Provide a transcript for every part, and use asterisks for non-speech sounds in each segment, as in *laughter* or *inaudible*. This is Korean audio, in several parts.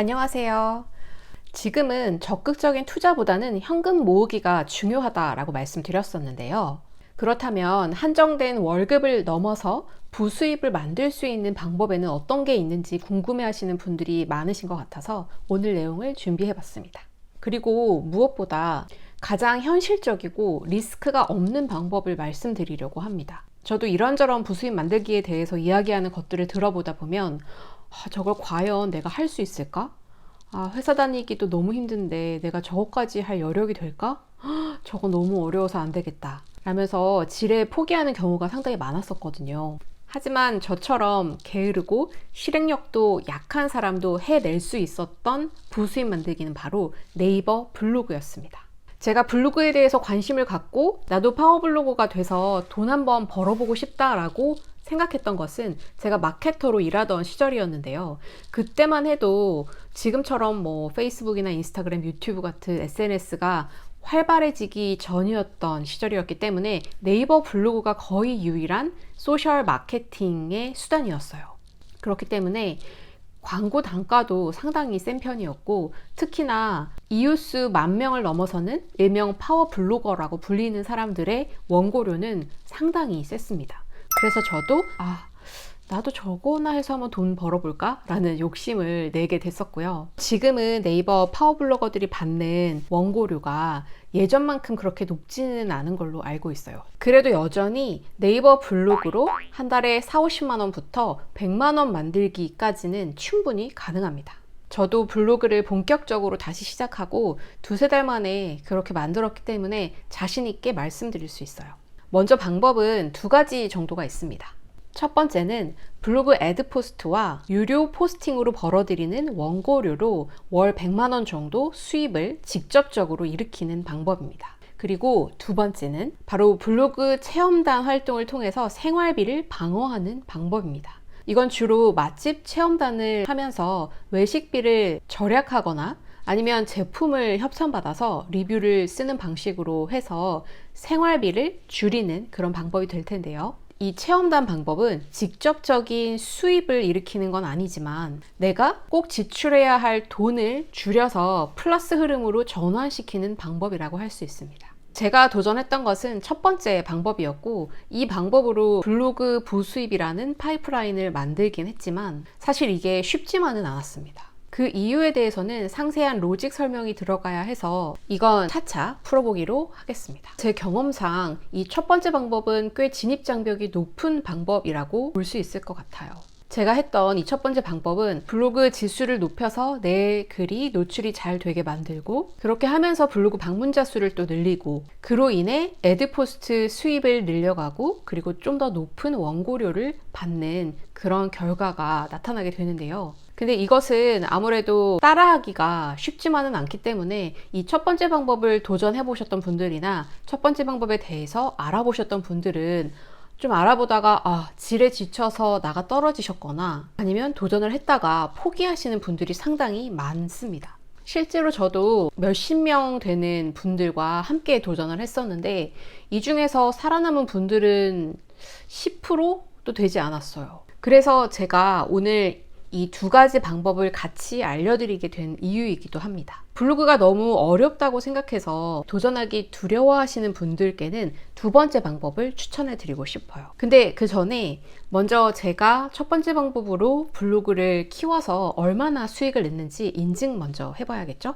안녕하세요. 지금은 적극적인 투자보다는 현금 모으기가 중요하다라고 말씀드렸었는데요. 그렇다면 한정된 월급을 넘어서 부수입을 만들 수 있는 방법에는 어떤 게 있는지 궁금해 하시는 분들이 많으신 것 같아서 오늘 내용을 준비해 봤습니다. 그리고 무엇보다 가장 현실적이고 리스크가 없는 방법을 말씀드리려고 합니다. 저도 이런저런 부수입 만들기에 대해서 이야기하는 것들을 들어보다 보면 아, 저걸 과연 내가 할 수 있을까? 아, 회사 다니기도 너무 힘든데 내가 저것까지 할 여력이 될까? 헉, *gasps* 저거 너무 어려워서 안 되겠다. 라면서 지레 포기하는 경우가 상당히 많았었거든요. 하지만 저처럼 게으르고 실행력도 약한 사람도 해낼 수 있었던 부수입 만들기는 바로 네이버 블로그였습니다. 제가 블로그에 대해서 관심을 갖고 나도 파워블로거가 돼서 돈 한번 벌어보고 싶다라고 생각했던 것은 제가 마케터로 일하던 시절이었는데요. 그때만 해도 지금처럼 뭐 페이스북이나 인스타그램, 유튜브 같은 SNS가 활발해지기 전이었던 시절이었기 때문에 네이버 블로그가 거의 유일한 소셜 마케팅의 수단이었어요. 그렇기 때문에 광고 단가도 상당히 센 편이었고 특히나 이웃수 만 명을 넘어서는 일명 파워 블로거라고 불리는 사람들의 원고료는 상당히 셌습니다. 그래서 저도 아 나도 저거나 해서 한번 돈 벌어볼까? 라는 욕심을 내게 됐었고요. 지금은 네이버 파워블로거들이 받는 원고료가 예전만큼 그렇게 높지는 않은 걸로 알고 있어요. 그래도 여전히 네이버 블로그로 한 달에 4, 50만 원부터 100만 원 만들기까지는 충분히 가능합니다. 저도 블로그를 본격적으로 다시 시작하고 두세 달 만에 그렇게 만들었기 때문에 자신있게 말씀드릴 수 있어요. 먼저 방법은 두 가지 정도가 있습니다. 첫 번째는 블로그 애드 포스트와 유료 포스팅으로 벌어들이는 원고료로 월 100만원 정도 수입을 직접적으로 일으키는 방법입니다. 그리고 두 번째는 바로 블로그 체험단 활동을 통해서 생활비를 방어하는 방법입니다. 이건 주로 맛집 체험단을 하면서 외식비를 절약하거나 아니면 제품을 협찬받아서 리뷰를 쓰는 방식으로 해서 생활비를 줄이는 그런 방법이 될 텐데요. 이 체험단 방법은 직접적인 수입을 일으키는 건 아니지만 내가 꼭 지출해야 할 돈을 줄여서 플러스 흐름으로 전환시키는 방법이라고 할 수 있습니다. 제가 도전했던 것은 첫 번째 방법이었고 이 방법으로 블로그 부수입이라는 파이프라인을 만들긴 했지만 사실 이게 쉽지만은 않았습니다. 그 이유에 대해서는 상세한 로직 설명이 들어가야 해서 이건 차차 풀어보기로 하겠습니다. 제 경험상 이 첫 번째 방법은 꽤 진입 장벽이 높은 방법이라고 볼 수 있을 것 같아요. 제가 했던 이 첫 번째 방법은 블로그 지수를 높여서 내 글이 노출이 잘 되게 만들고 그렇게 하면서 블로그 방문자 수를 또 늘리고 그로 인해 애드포스트 수입을 늘려가고 그리고 좀 더 높은 원고료를 받는 그런 결과가 나타나게 되는데요. 근데 이것은 아무래도 따라하기가 쉽지만은 않기 때문에 이 첫 번째 방법을 도전해 보셨던 분들이나 첫 번째 방법에 대해서 알아보셨던 분들은 좀 알아보다가 아, 질에 지쳐서 나가 떨어지셨거나 아니면 도전을 했다가 포기하시는 분들이 상당히 많습니다. 실제로 저도 몇십 명 되는 분들과 함께 도전을 했었는데 이 중에서 살아남은 분들은 10%도 되지 않았어요. 그래서 제가 오늘 이 두 가지 방법을 같이 알려드리게 된 이유이기도 합니다. 블로그가 너무 어렵다고 생각해서 도전하기 두려워하시는 분들께는 두 번째 방법을 추천해 드리고 싶어요. 근데 그 전에 먼저 제가 첫 번째 방법으로 블로그를 키워서 얼마나 수익을 냈는지 인증 먼저 해봐야겠죠?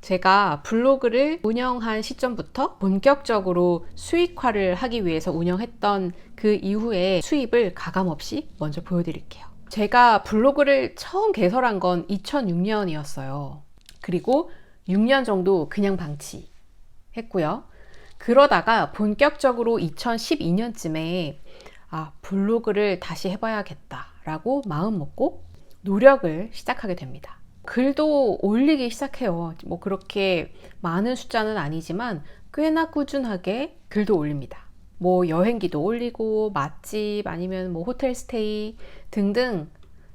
제가 블로그를 운영한 시점부터 본격적으로 수익화를 하기 위해서 운영했던 그 이후에 수입을 가감없이 먼저 보여드릴게요. 제가 블로그를 처음 개설한 건 2006년이었어요. 그리고 6년 정도 그냥 방치했고요. 그러다가 본격적으로 2012년쯤에 아, 블로그를 다시 해봐야겠다라고 마음 먹고 노력을 시작하게 됩니다. 글도 올리기 시작해요. 뭐 그렇게 많은 숫자는 아니지만 꽤나 꾸준하게 글도 올립니다. 뭐 여행기도 올리고 맛집 아니면 뭐 호텔 스테이 등등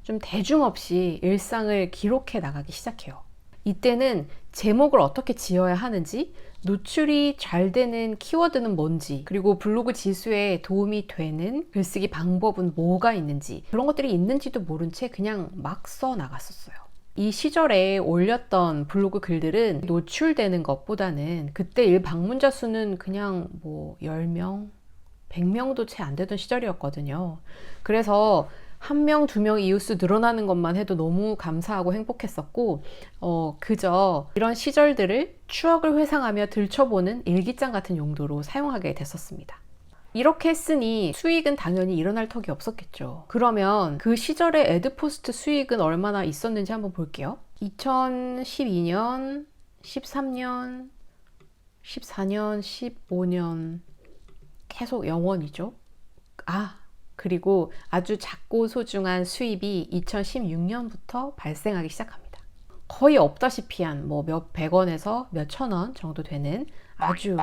좀 대중 없이 일상을 기록해 나가기 시작해요. 이때는 제목을 어떻게 지어야 하는지, 노출이 잘 되는 키워드는 뭔지, 그리고 블로그 지수에 도움이 되는 글쓰기 방법은 뭐가 있는지, 그런 것들이 있는지도 모른 채 그냥 막 써 나갔었어요. 이 시절에 올렸던 블로그 글들은 노출되는 것보다는 그때 일 방문자 수는 그냥 뭐 10명, 100명도 채 안 되던 시절이었거든요. 그래서 한 명, 두 명 이웃수 늘어나는 것만 해도 너무 감사하고 행복했었고, 어, 그저 이런 시절들을 추억을 회상하며 들춰보는 일기장 같은 용도로 사용하게 됐었습니다. 이렇게 했으니 수익은 당연히 일어날 턱이 없었겠죠. 그러면 그 시절의 에드포스트 수익은 얼마나 있었는지 한번 볼게요. 2012년, 13년, 14년, 15년 계속 영원이죠. 아, 그리고 아주 작고 소중한 수입이 2016년부터 발생하기 시작합니다. 거의 없다시피 한 뭐 몇백 원에서 몇천 원 정도 되는 아주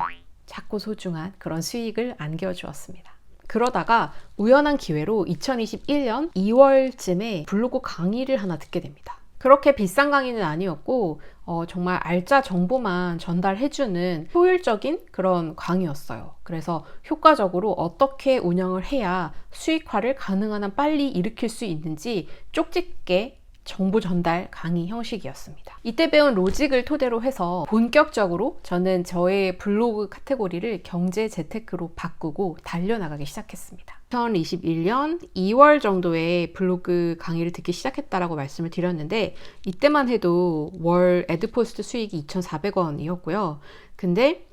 작고 소중한 그런 수익을 안겨주었습니다. 그러다가 우연한 기회로 2021년 2월쯤에 블로그 강의를 하나 듣게 됩니다. 그렇게 비싼 강의는 아니었고 어, 정말 알짜 정보만 전달해주는 효율적인 그런 강의였어요. 그래서 효과적으로 어떻게 운영을 해야 수익화를 가능한 한 빨리 일으킬 수 있는지 쪽집게 정보 전달 강의 형식이었습니다. 이때 배운 로직을 토대로 해서 본격적으로 저는 저의 블로그 카테고리를 경제 재테크로 바꾸고 달려나가기 시작했습니다. 2021년 2월 정도에 블로그 강의를 듣기 시작했다라고 말씀을 드렸는데 이때만 해도 월 에드포스트 수익이 2,400원이었고요. 근데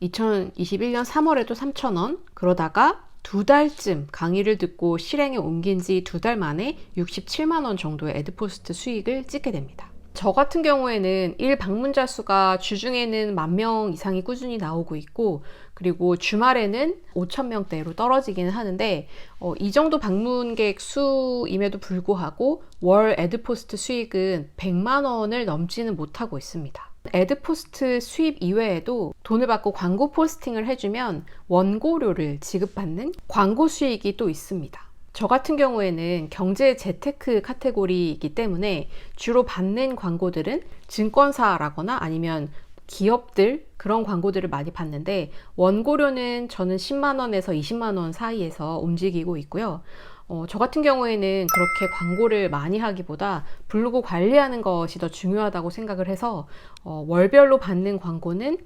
2021년 3월에도 3,000원 그러다가 두 달쯤 강의를 듣고 실행에 옮긴 지 두 달 만에 67만 원 정도의 에드포스트 수익을 찍게 됩니다. 저 같은 경우에는 일 방문자 수가 주중에는 만 명 이상이 꾸준히 나오고 있고 그리고 주말에는 5천 명대로 떨어지기는 하는데 어, 이 정도 방문객 수임에도 불구하고 월 에드포스트 수익은 100만 원을 넘지는 못하고 있습니다. 애드포스트 수입 이외에도 돈을 받고 광고 포스팅을 해주면 원고료를 지급받는 광고 수익이 또 있습니다. 저 같은 경우에는 경제 재테크 카테고리이기 때문에 주로 받는 광고들은 증권사라거나 아니면 기업들 그런 광고들을 많이 봤는데 원고료는 저는 10만 원에서 20만 원 사이에서 움직이고 있고요. 어, 저 같은 경우에는 그렇게 광고를 많이 하기보다 블로그 관리하는 것이 더 중요하다고 생각을 해서 어, 월별로 받는 광고는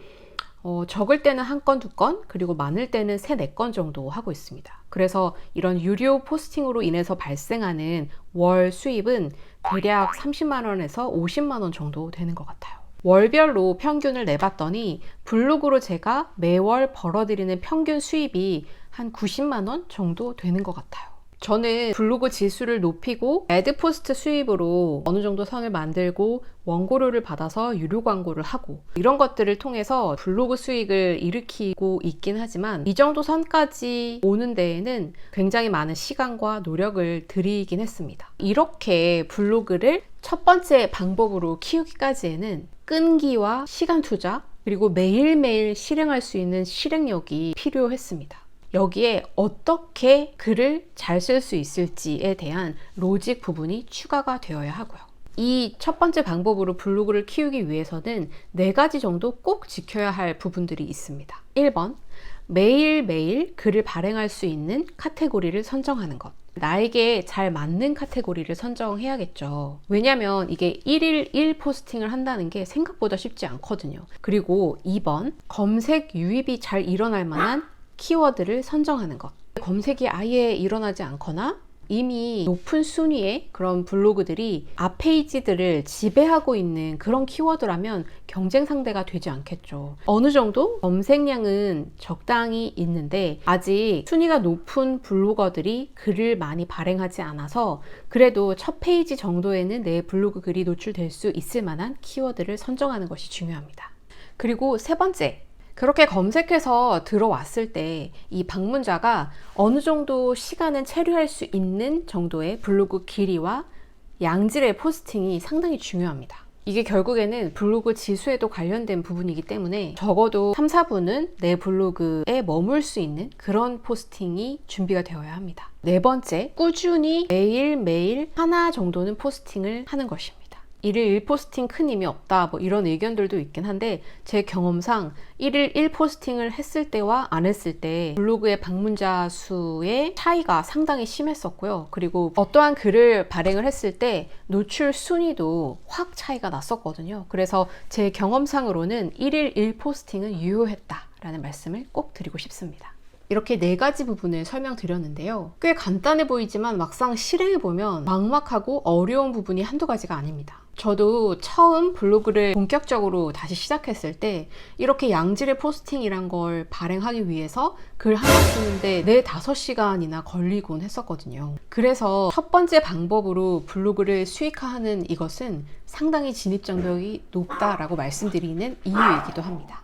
어, 적을 때는 한 건, 두 건, 그리고 많을 때는 세, 네 건 정도 하고 있습니다. 그래서 이런 유료 포스팅으로 인해서 발생하는 월 수입은 대략 30만원에서 50만원 정도 되는 것 같아요. 월별로 평균을 내봤더니 블로그로 제가 매월 벌어들이는 평균 수입이 한 90만원 정도 되는 것 같아요. 저는 블로그 지수를 높이고 애드포스트 수입으로 어느 정도 선을 만들고 원고료를 받아서 유료 광고를 하고 이런 것들을 통해서 블로그 수익을 일으키고 있긴 하지만 이 정도 선까지 오는 데에는 굉장히 많은 시간과 노력을 들이긴 했습니다. 이렇게 블로그를 첫 번째 방법으로 키우기까지에는 끈기와 시간 투자 그리고 매일매일 실행할 수 있는 실행력이 필요했습니다. 여기에 어떻게 글을 잘 쓸 수 있을지에 대한 로직 부분이 추가가 되어야 하고요. 이 첫 번째 방법으로 블로그를 키우기 위해서는 네 가지 정도 꼭 지켜야 할 부분들이 있습니다. 1번, 매일매일 글을 발행할 수 있는 카테고리를 선정하는 것. 나에게 잘 맞는 카테고리를 선정해야겠죠. 왜냐면 이게 1일 1 포스팅을 한다는 게 생각보다 쉽지 않거든요. 그리고 2번, 검색 유입이 잘 일어날 만한 키워드를 선정하는 것. 검색이 아예 일어나지 않거나 이미 높은 순위의 그런 블로그들이 앞 페이지들을 지배하고 있는 그런 키워드라면 경쟁 상대가 되지 않겠죠. 어느 정도 검색량은 적당히 있는데 아직 순위가 높은 블로거들이 글을 많이 발행하지 않아서 그래도 첫 페이지 정도에는 내 블로그 글이 노출될 수 있을 만한 키워드를 선정하는 것이 중요합니다. 그리고 세 번째, 그렇게 검색해서 들어왔을 때 이 방문자가 어느 정도 시간은 체류할 수 있는 정도의 블로그 길이와 양질의 포스팅이 상당히 중요합니다. 이게 결국에는 블로그 지수에도 관련된 부분이기 때문에 적어도 3, 4분은 내 블로그에 머물 수 있는 그런 포스팅이 준비가 되어야 합니다. 네 번째, 꾸준히 매일매일 하나 정도는 포스팅을 하는 것입니다. 1일 1포스팅 큰 의미 없다 뭐 이런 의견들도 있긴 한데 제 경험상 1일 1포스팅을 했을 때와 안 했을 때 블로그의 방문자 수의 차이가 상당히 심했었고요. 그리고 어떠한 글을 발행을 했을 때 노출 순위도 확 차이가 났었거든요. 그래서 제 경험상으로는 1일 1포스팅은 유효했다라는 말씀을 꼭 드리고 싶습니다. 이렇게 네 가지 부분을 설명드렸는데요. 꽤 간단해 보이지만 막상 실행해보면 막막하고 어려운 부분이 한두 가지가 아닙니다. 저도 처음 블로그를 본격적으로 다시 시작했을 때 이렇게 양질의 포스팅이란 걸 발행하기 위해서 글 하나 쓰는데 4, 5시간이나 걸리곤 했었거든요. 그래서 첫 번째 방법으로 블로그를 수익화하는 이것은 상당히 진입장벽이 높다라고 말씀드리는 이유이기도 합니다.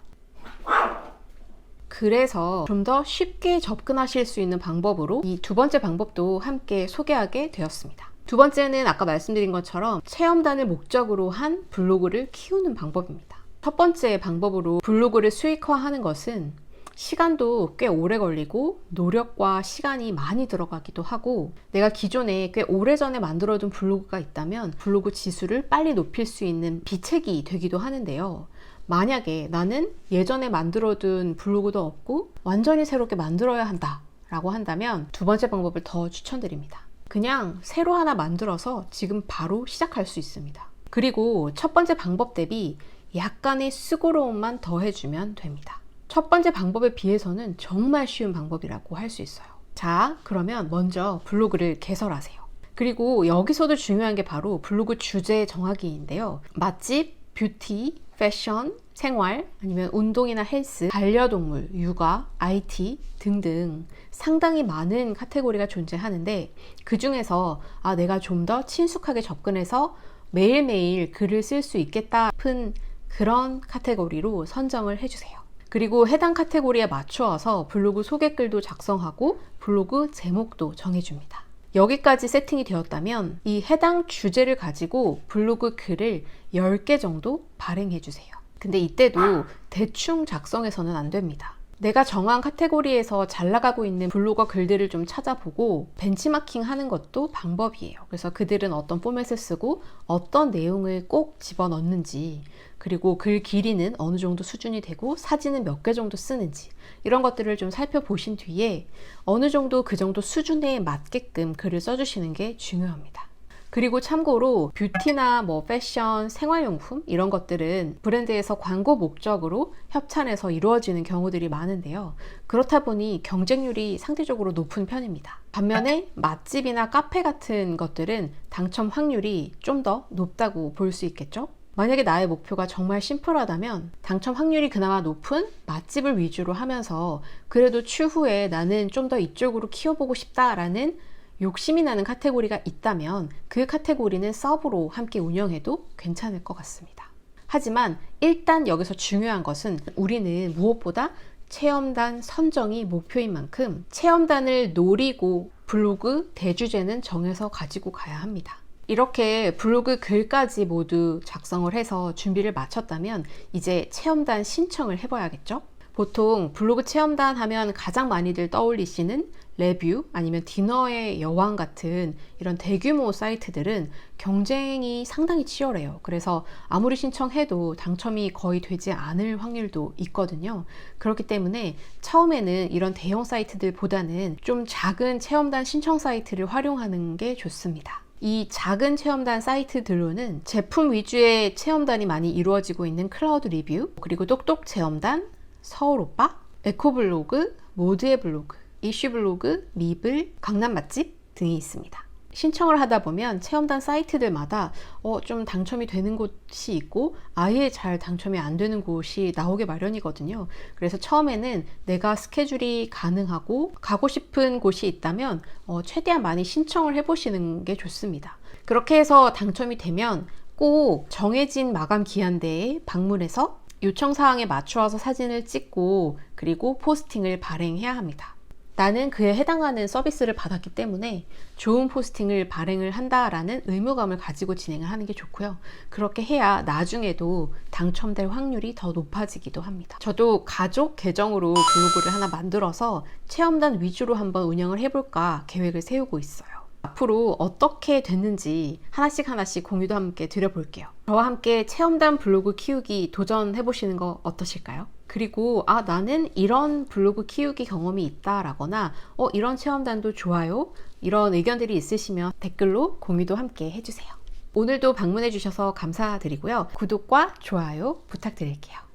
그래서 좀 더 쉽게 접근하실 수 있는 방법으로 이 두 번째 방법도 함께 소개하게 되었습니다. 두 번째는 아까 말씀드린 것처럼 체험단을 목적으로 한 블로그를 키우는 방법입니다. 첫 번째 방법으로 블로그를 수익화하는 것은 시간도 꽤 오래 걸리고 노력과 시간이 많이 들어가기도 하고 내가 기존에 꽤 오래전에 만들어둔 블로그가 있다면 블로그 지수를 빨리 높일 수 있는 비책이 되기도 하는데요. 만약에 나는 예전에 만들어둔 블로그도 없고 완전히 새롭게 만들어야 한다 라고 한다면 두 번째 방법을 더 추천드립니다. 그냥 새로 하나 만들어서 지금 바로 시작할 수 있습니다. 그리고 첫 번째 방법 대비 약간의 수고로움만 더해주면 됩니다. 첫 번째 방법에 비해서는 정말 쉬운 방법이라고 할 수 있어요. 자, 그러면 먼저 블로그를 개설하세요. 그리고 여기서도 중요한 게 바로 블로그 주제 정하기인데요. 맛집, 뷰티, 패션, 생활, 아니면 운동이나 헬스, 반려동물, 육아, IT 등등 상당히 많은 카테고리가 존재하는데 그 중에서 아, 내가 좀 더 친숙하게 접근해서 매일매일 글을 쓸 수 있겠다 싶은 그런 카테고리로 선정을 해주세요. 그리고 해당 카테고리에 맞추어서 블로그 소개글도 작성하고 블로그 제목도 정해줍니다. 여기까지 세팅이 되었다면 이 해당 주제를 가지고 블로그 글을 10개 정도 발행해 주세요. 근데 이때도 대충 작성해서는 안 됩니다. 내가 정한 카테고리에서 잘 나가고 있는 블로거 글들을 좀 찾아보고 벤치마킹 하는 것도 방법이에요. 그래서 그들은 어떤 포맷을 쓰고 어떤 내용을 꼭 집어넣는지 그리고 글 길이는 어느 정도 수준이 되고 사진은 몇 개 정도 쓰는지 이런 것들을 좀 살펴보신 뒤에 어느 정도 그 정도 수준에 맞게끔 글을 써주시는 게 중요합니다. 그리고 참고로 뷰티나 뭐 패션, 생활용품 이런 것들은 브랜드에서 광고 목적으로 협찬해서 이루어지는 경우들이 많은데요. 그렇다 보니 경쟁률이 상대적으로 높은 편입니다. 반면에 맛집이나 카페 같은 것들은 당첨 확률이 좀 더 높다고 볼 수 있겠죠? 만약에 나의 목표가 정말 심플하다면 당첨 확률이 그나마 높은 맛집을 위주로 하면서 그래도 추후에 나는 좀 더 이쪽으로 키워보고 싶다라는 욕심이 나는 카테고리가 있다면 그 카테고리는 서브로 함께 운영해도 괜찮을 것 같습니다. 하지만 일단 여기서 중요한 것은 우리는 무엇보다 체험단 선정이 목표인 만큼 체험단을 노리고 블로그 대주제는 정해서 가지고 가야 합니다. 이렇게 블로그 글까지 모두 작성을 해서 준비를 마쳤다면 이제 체험단 신청을 해봐야겠죠? 보통 블로그 체험단 하면 가장 많이들 떠올리시는 레뷰 아니면 디너의 여왕 같은 이런 대규모 사이트들은 경쟁이 상당히 치열해요. 그래서 아무리 신청해도 당첨이 거의 되지 않을 확률도 있거든요. 그렇기 때문에 처음에는 이런 대형 사이트들보다는 좀 작은 체험단 신청 사이트를 활용하는 게 좋습니다. 이 작은 체험단 사이트들로는 제품 위주의 체험단이 많이 이루어지고 있는 클라우드 리뷰, 그리고 똑똑 체험단, 서울 오빠, 에코블로그, 모드의 블로그, 이슈블로그, 미블, 강남 맛집 등이 있습니다. 신청을 하다 보면 체험단 사이트들마다 어, 좀 당첨이 되는 곳이 있고 아예 잘 당첨이 안 되는 곳이 나오게 마련이거든요. 그래서 처음에는 내가 스케줄이 가능하고 가고 싶은 곳이 있다면 어, 최대한 많이 신청을 해보시는 게 좋습니다. 그렇게 해서 당첨이 되면 꼭 정해진 마감 기한대에 방문해서 요청 사항에 맞추어서 사진을 찍고 그리고 포스팅을 발행해야 합니다. 나는 그에 해당하는 서비스를 받았기 때문에 좋은 포스팅을 발행을 한다라는 의무감을 가지고 진행을 하는 게 좋고요. 그렇게 해야 나중에도 당첨될 확률이 더 높아지기도 합니다. 저도 가족 계정으로 블로그를 하나 만들어서 체험단 위주로 한번 운영을 해볼까 계획을 세우고 있어요. 앞으로 어떻게 됐는지 하나씩 하나씩 공유도 함께 드려볼게요. 저와 함께 체험단 블로그 키우기 도전해 보시는 거 어떠실까요? 그리고 아 나는 이런 블로그 키우기 경험이 있다라거나 어 이런 체험단도 좋아요. 이런 의견들이 있으시면 댓글로 공유도 함께 해주세요. 오늘도 방문해 주셔서 감사드리고요. 구독과 좋아요 부탁드릴게요.